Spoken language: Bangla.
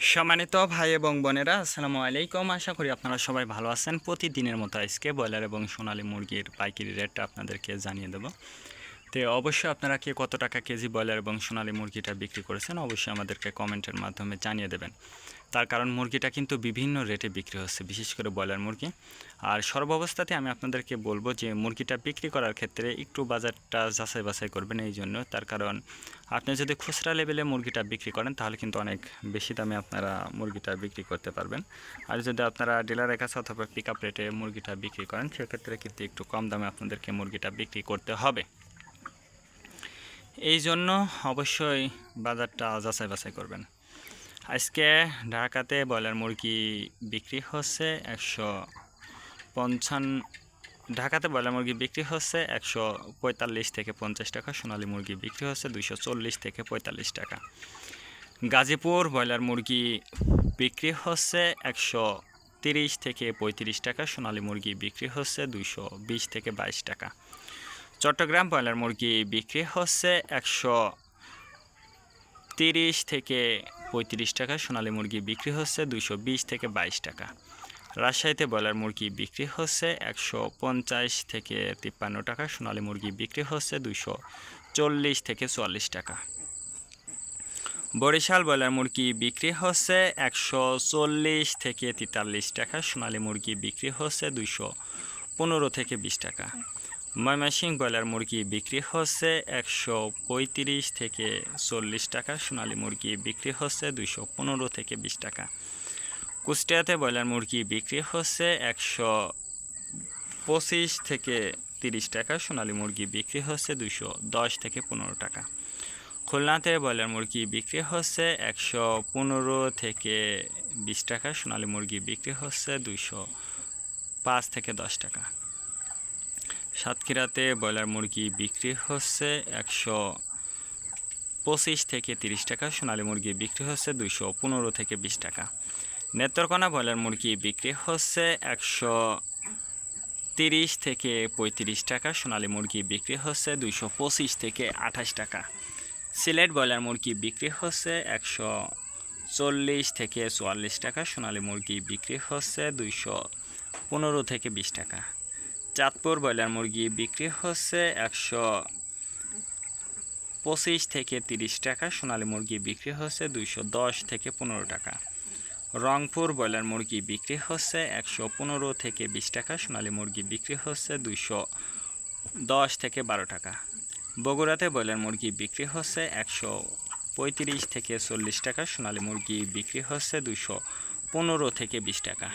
সম্মানিত ভাই এবং বোনেরা, আসসালামু আলাইকুম। আশা করি আপনারা সবাই ভালো আছেন। প্রতিদিনের মতো আজকে ব্রয়লার এবং সোনালি মুরগির পাইকারি রেটটা আপনাদেরকে জানিয়ে দেবো। তো অবশ্যই আপনারা কে কত টাকা কেজি ব্রয়লার এবং সোনালী মুরগিটা বিক্রি করেছেন অবশ্যই আমাদেরকে কমেন্টের মাধ্যমে জানিয়ে দেবেন। তার কারণ মুরগিটা কিন্তু বিভিন্ন রেটে বিক্রি হচ্ছে, বিশেষ করে ব্রয়লার মুরগি। আর সর্বাবস্থাতে আমি আপনাদেরকে বলব যে মুরগিটা বিক্রি করার ক্ষেত্রে একটু বাজারটা যাচাই বাছাই করবেন এই জন্য। তার কারণ আপনি যদি খুচরা লেভেলে মুরগিটা বিক্রি করেন, তাহলে কিন্তু অনেক বেশি দামে আপনারা মুরগিটা বিক্রি করতে পারবেন। আর যদি আপনারা ডিলারের কাছে অথবা পিক আপ রেটে মুরগিটা বিক্রি করেন, সেক্ষেত্রে কিন্তু একটু কম দামে আপনাদেরকে মুরগিটা বিক্রি করতে হবে। এই জন্য অবশ্যই বাজারটা যাচাই বাছাই করবেন। আজকে ঢাকাতে ব্রয়লার মুরগি বিক্রি হচ্ছে একশো পঞ্চান্ন, ঢাকাতে ব্রয়লার মুরগি বিক্রি হচ্ছে একশো পঁয়তাল্লিশ থেকে পঞ্চাশ টাকা, সোনালী মুরগি বিক্রি হচ্ছে দুশো চল্লিশ থেকে পঁয়তাল্লিশ টাকা। গাজীপুর ব্রয়লার মুরগি বিক্রি হচ্ছে একশো তিরিশ থেকে পঁয়ত্রিশ টাকা, সোনালী মুরগি বিক্রি হচ্ছে দুশো বিশ থেকে বাইশ টাকা। চট্টগ্রাম ব্রয়লার মুরগি বিক্রি হচ্ছে একশো তিরিশ থেকে পঁয়ত্রিশ টাকা, সোনালী মুরগি বিক্রি হচ্ছে দুশো বিশ থেকে বাইশ টাকা। রাজশাহীতে ব্রয়লার মুরগি বিক্রি হচ্ছে একশো পঞ্চাশ থেকে তিপ্পান্ন টাকা, সোনালী মুরগি বিক্রি হচ্ছে দুশো চল্লিশ থেকে চুয়াল্লিশ টাকা। বরিশাল ব্রয়লার মুরগি বিক্রি হচ্ছে একশো চল্লিশ থেকে তেতাল্লিশ টাকা, সোনালী মুরগি বিক্রি হচ্ছে দুশো পনেরো থেকে বিশ টাকা। ময়মনসিংহ ব্রয়লার মুরগি বিক্রি হচ্ছে একশো পঁয়ত্রিশ থেকে চল্লিশ টাকা, সোনালী মুরগি বিক্রি হচ্ছে দুশো পনেরো থেকে বিশ টাকা। কুষ্টিয়াতে ব্রয়লার মুরগি বিক্রি হচ্ছে একশো পঁচিশ থেকে তিরিশ টাকা, সোনালী মুরগি বিক্রি হচ্ছে দুশো দশ থেকে পনেরো টাকা। খুলনাতে ব্রয়লার মুরগি বিক্রি হচ্ছে একশো পনেরো থেকে বিশ টাকা, সোনালী মুরগি বিক্রি হচ্ছে দুশো পাঁচ থেকে দশ টাকা। সাতক্ষীরাতে ব্রয়লার মুরগি বিক্রি হচ্ছে একশো পঁচিশ থেকে তিরিশ টাকা, সোনালী মুরগি বিক্রি হচ্ছে দুইশো পনেরো থেকে বিশ টাকা। নেত্রকোনা ব্রয়লার মুরগি বিক্রি হচ্ছে একশো তিরিশ থেকে পঁয়ত্রিশ টাকা, সোনালী মুরগি বিক্রি হচ্ছে দুইশো পঁচিশ থেকে আঠাশ টাকা। সিলেট ব্রয়লার মুরগি বিক্রি হচ্ছে একশো চল্লিশ থেকে চুয়াল্লিশ টাকা, সোনালী মুরগি বিক্রি হচ্ছে দুইশো পনেরো থেকে বিশ টাকা। চাঁদপুর ব্রয়লার মুরগি বিক্রি হচ্ছে একশো পঁচিশ থেকে তিরিশ টাকা, সোনালী মুরগি বিক্রি হচ্ছে দুইশো দশ থেকে পনেরো টাকা। রংপুর ব্রয়লার মুরগি বিক্রি হচ্ছে একশো পনেরো থেকে বিশ টাকা, সোনালী মুরগি বিক্রি হচ্ছে দুইশো দশ থেকে বারো টাকা। বগুড়াতে ব্রয়লার মুরগি বিক্রি হচ্ছে একশো পঁয়ত্রিশ থেকে চল্লিশ টাকা, সোনালী মুরগি বিক্রি হচ্ছে দুশো পনেরো থেকে বিশ টাকা।